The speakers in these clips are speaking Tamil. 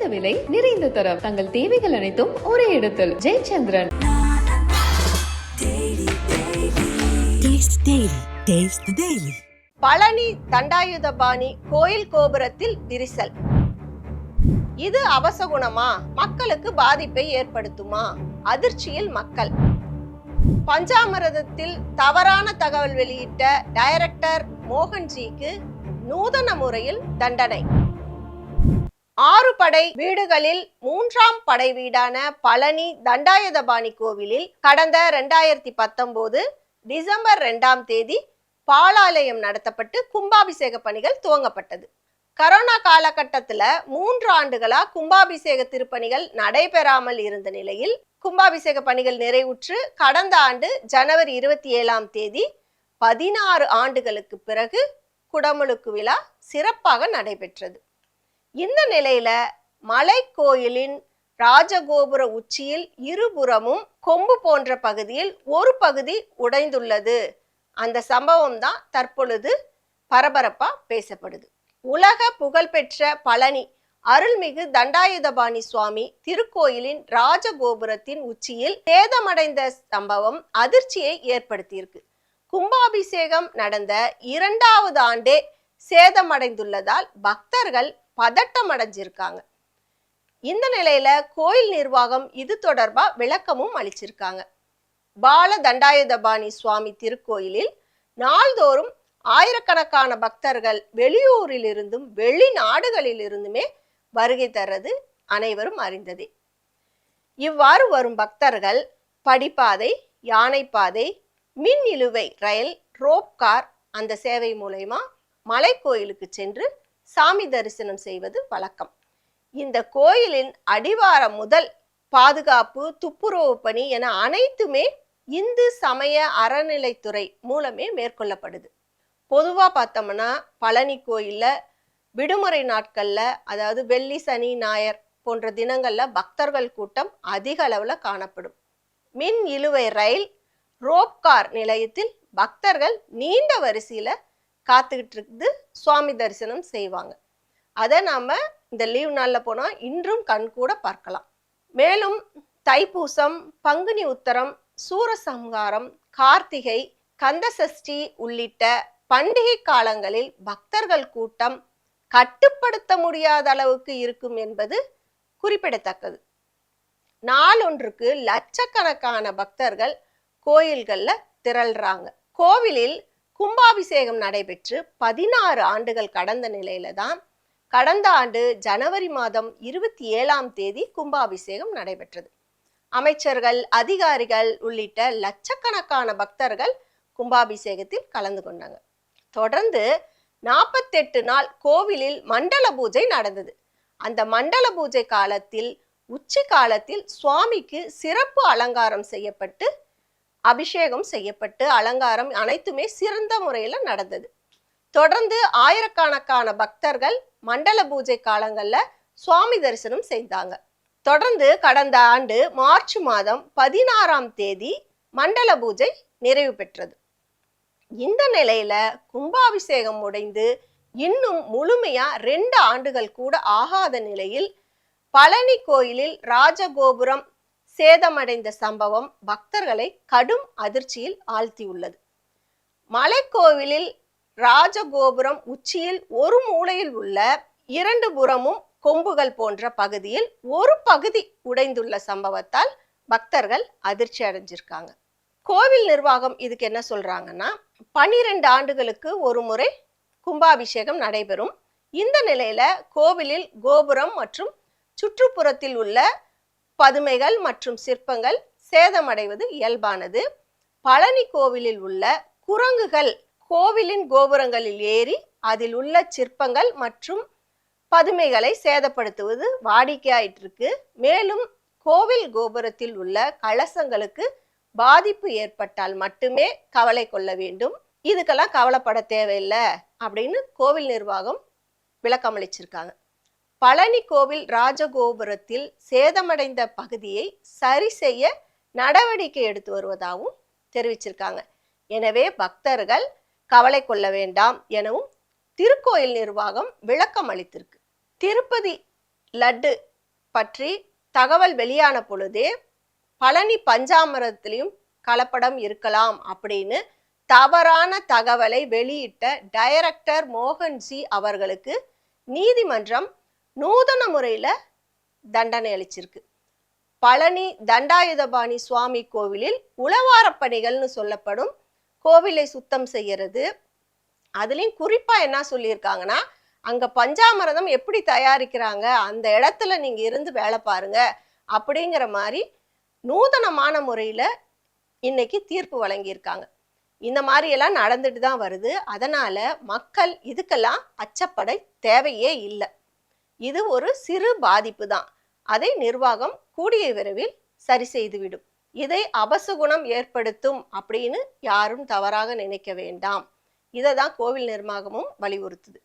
குறைந்த விலை நிறைந்த தரம். தங்கள் தேவைகள் அனைத்தும் ஒரே இடத்தில். ஜெயச்சந்திரன். பழனி தண்டாயுதபாணி கோயில் கோபுரத்தில் விரிசல். இது அவசகுணமா? மக்களுக்கு பாதிப்பை ஏற்படுத்துமா? அதிர்ச்சியில் மக்கள். பஞ்சாமிரதத்தில் தவறான தகவல் வெளியிட்ட டைரக்டர் மோகன்ஜிக்கு நூதன முறையில் தண்டனை. ஆறு படை வீடுகளில் மூன்றாம் படை வீடான பழனி தண்டாயுதபாணி கோவிலில் கடந்த ரெண்டாயிரத்தி பத்தொன்பது டிசம்பர் ரெண்டாம் தேதி பாலாலயம் நடத்தப்பட்டு கும்பாபிஷேக பணிகள் துவங்கப்பட்டது. கரோனா காலகட்டத்தில் மூன்று ஆண்டுகளா கும்பாபிஷேக திருப்பணிகள் நடைபெறாமல் இருந்த நிலையில் கும்பாபிஷேக பணிகள் நிறைவுற்று கடந்த ஆண்டு ஜனவரி இருபத்தி ஏழாம் தேதி பதினாறு ஆண்டுகளுக்கு பிறகு குடமுழுக்கு விழா சிறப்பாக நடைபெற்றது. இந்த நிலையில மலை கோயிலின் ராஜகோபுர உச்சியில் இருபுறமும் கொம்பு போன்ற பகுதியில் ஒரு பகுதி உடைந்துள்ளது. அந்த சம்பவம் தான் தற்பொழுது பரபரப்பா பேசப்படுது. உலக புகழ்பெற்ற பழனி அருள்மிகு தண்டாயுதபாணி சுவாமி திருக்கோயிலின் ராஜகோபுரத்தின் உச்சியில் சேதமடைந்த சம்பவம் அதிர்ச்சியை ஏற்படுத்தியிருக்கு. கும்பாபிஷேகம் நடந்த இரண்டாவது ஆண்டே சேதமடைந்துள்ளதால் பக்தர்கள் பதட்டம் அடைஞ்சிருக்காங்க இந்த நிலையில கோயில் நிர்வாகம் இது தொடர்பா விளக்கமும் அளிச்சிருக்காங்க. பால தண்டாயுதபாணி சுவாமி திருக்கோயிலில் நாள்தோறும் ஆயிரக்கணக்கான பக்தர்கள் வெளியூரிலிருந்தும் வெளிநாடுகளிலிருந்துமே வருகை தர்றது அனைவரும் அறிந்ததே. இவ்வாறு வரும் பக்தர்கள் படிப்பாதை யானைப்பாதை மின் இழுவை ரயில் ரோப் கார் அந்த சேவை மூலயமா மலைக்கோயிலுக்கு சென்று சாமி தரிசனம் செய்வது வழக்கம். இந்த கோயிலின் அடிவாரம் முதல் பாதுகாப்பு துப்புரவு பணி என அனைத்துமே இந்து சமய அறநிலைத்துறை மூலமே மேற்கொள்ளப்படுது. பொதுவாக பார்த்தோம்னா பழனி கோயிலில் விடுமுறை நாட்களில் அதாவது வெள்ளி சனி ஞாயர் போன்ற தினங்களில் பக்தர்கள் கூட்டம் அதிக அளவில் காணப்படும். மின் இழுவை ரயில் ரோப்கார் நிலையத்தில் பக்தர்கள் நீண்ட வரிசையில் காத்துக்கிட்டு இருந்து சுவாமி தரிசனம் செய்வாங்க. அதை நாம் இந்த லீவ் நாளில் போனால் இன்றும் கண்கூட பார்க்கலாம். மேலும் தைப்பூசம் பங்குனி உத்தரம் சூரசம்ஹாரம் கார்த்திகை கந்தசஷ்டி உள்ளிட்ட பண்டிகை காலங்களில் பக்தர்கள் கூட்டம் கட்டுப்படுத்த முடியாத அளவுக்கு இருக்கும் என்பது குறிப்பிடத்தக்கது. நாளொன்றுக்கு லட்சக்கணக்கான பக்தர்கள் கோயில்களில் திரள்றாங்க. கோவிலில் கும்பாபிஷேகம் நடைபெற்று பதினாறு ஆண்டுகள் கடந்த நிலையில தான் கடந்த ஆண்டு ஜனவரி மாதம் இருபத்தி ஏழாம் தேதி கும்பாபிஷேகம் நடைபெற்றது. அமைச்சர்கள் அதிகாரிகள் உள்ளிட்ட லட்சக்கணக்கான பக்தர்கள் கும்பாபிஷேகத்தில் கலந்து கொண்டாங்க. தொடர்ந்து நாற்பத்தெட்டு நாள் கோவிலில் மண்டல பூஜை நடந்தது. அந்த மண்டல பூஜை காலத்தில் உச்சி காலத்தில் சுவாமிக்கு சிறப்பு அலங்காரம் செய்யப்பட்டு அபிஷேகம் செய்யப்பட்டு அலங்காரம் அனைத்துமே சிறந்த முறையில் நடந்தது. தொடர்ந்து ஆயிரக்கணக்கான பக்தர்கள் மண்டல பூஜை காலங்களில் சுவாமி தரிசனம் செய்தாங்க. தொடர்ந்து கடந்த ஆண்டு மார்ச் மாதம் பதினாறாம் தேதி மண்டல பூஜை நிறைவு பெற்றது. இந்த நிலையில கும்பாபிஷேகம் உடைந்து இன்னும் முழுமையா ரெண்டு ஆண்டுகள் கூட ஆகாத நிலையில் பழனி கோயிலில் ராஜகோபுரம் சேதமடைந்த சம்பவம் பக்தர்களை கடும் அதிர்ச்சியில் ஆழ்த்தியுள்ளது. மலைக்கோவிலில் ராஜகோபுரம் உச்சியில் ஒரு மூலையில் உள்ள இரண்டு புறமும் கொம்புகள் போன்ற பகுதியில் ஒரு பகுதி உடைந்துள்ள சம்பவத்தால் பக்தர்கள் அதிர்ச்சி அடைஞ்சிருக்காங்க. கோவில் நிர்வாகம் இதுக்கு என்ன சொல்றாங்கன்னா பனிரெண்டு ஆண்டுகளுக்கு ஒரு முறை கும்பாபிஷேகம் நடைபெறும். இந்த நிலையில கோவிலில் கோபுரம் மற்றும் சுற்றுப்புறத்தில் உள்ள பதுமைகள் மற்றும் சிற்பங்கள் சேதமடைவது இயல்பானது. பழனி கோவிலில் உள்ள குரங்குகள் கோவிலின் கோபுரங்களில் ஏறி அதில் உள்ள சிற்பங்கள் மற்றும் பதுமைகளை சேதப்படுத்துவது வாடிக்கையாயிட்டு இருக்கு மேலும் கோவில் கோபுரத்தில் உள்ள கலசங்களுக்கு பாதிப்பு ஏற்பட்டால் மட்டுமே கவலை கொள்ள வேண்டும். இதுக்கெல்லாம் கவலைப்பட தேவையில்லை அப்படின்னு கோவில் நிர்வாகம் விளக்கமளிச்சிருக்காங்க. பழனி கோவில் ராஜகோபுரத்தில் சேதமடைந்த பகுதியை சரி செய்ய நடவடிக்கை எடுத்து வருவதாகவும் தெரிவிச்சிருக்காங்க. எனவே பக்தர்கள் கவலை கொள்ள வேண்டாம் எனவும் திருக்கோயில் நிர்வாகம் விளக்கம் அளித்திருக்கு. திருப்பதி லட்டு பற்றி தகவல் வெளியான பொழுதே பழனி பஞ்சாமரத்திலையும் கலப்படம் இருக்கலாம் அப்படின்னு தவறான தகவலை வெளியிட்ட டைரக்டர் மோகன்ஜி அவர்களுக்கு நீதிமன்றம் நூதன முறையில் தண்டனை அளிச்சிருக்கு. பழனி தண்டாயுதபாணி சுவாமி கோவிலில் உளவாரப் பணிகள்னு சொல்லப்படும் கோவிலை சுத்தம் செய்யறது. அதுலேயும் குறிப்பாக என்ன சொல்லியிருக்காங்கன்னா அங்கே பஞ்சாமிரதம் எப்படி தயாரிக்கிறாங்க அந்த இடத்துல நீங்கள் இருந்து வேலை பாருங்க அப்படிங்கிற மாதிரி நூதனமான முறையில் இன்னைக்கு தீர்ப்பு வழங்கியிருக்காங்க. இந்த மாதிரியெல்லாம் நடந்துட்டு தான் வருது. அதனால மக்கள் இதுக்கெல்லாம் அச்சப்படை தேவையே இல்லை. இது ஒரு சிறு பாதிப்பு தான். அதை நிர்வாகம் கூடிய விரைவில் சரி செய்துவிடும். இதை அபசுகுணம் ஏற்படுத்தும் அப்படின்னு யாரும் தவறாக நினைக்க வேண்டாம். இதை தான் கோவில் நிர்வாகமும் வலியுறுத்துது.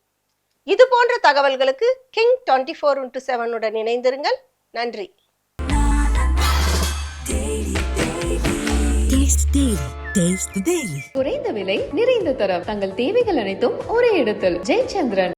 இது போன்ற தகவல்களுக்கு கிங் டுவெண்ட்டி ஃபோர் இன்ட்டு செவனுடன் இணைந்திருங்கள். நன்றி. குறைந்த விலை நிறைந்த தரம். தங்கள் தேவைகள் அனைத்தும் ஒரே இடத்தில். ஜெயச்சந்திரன்.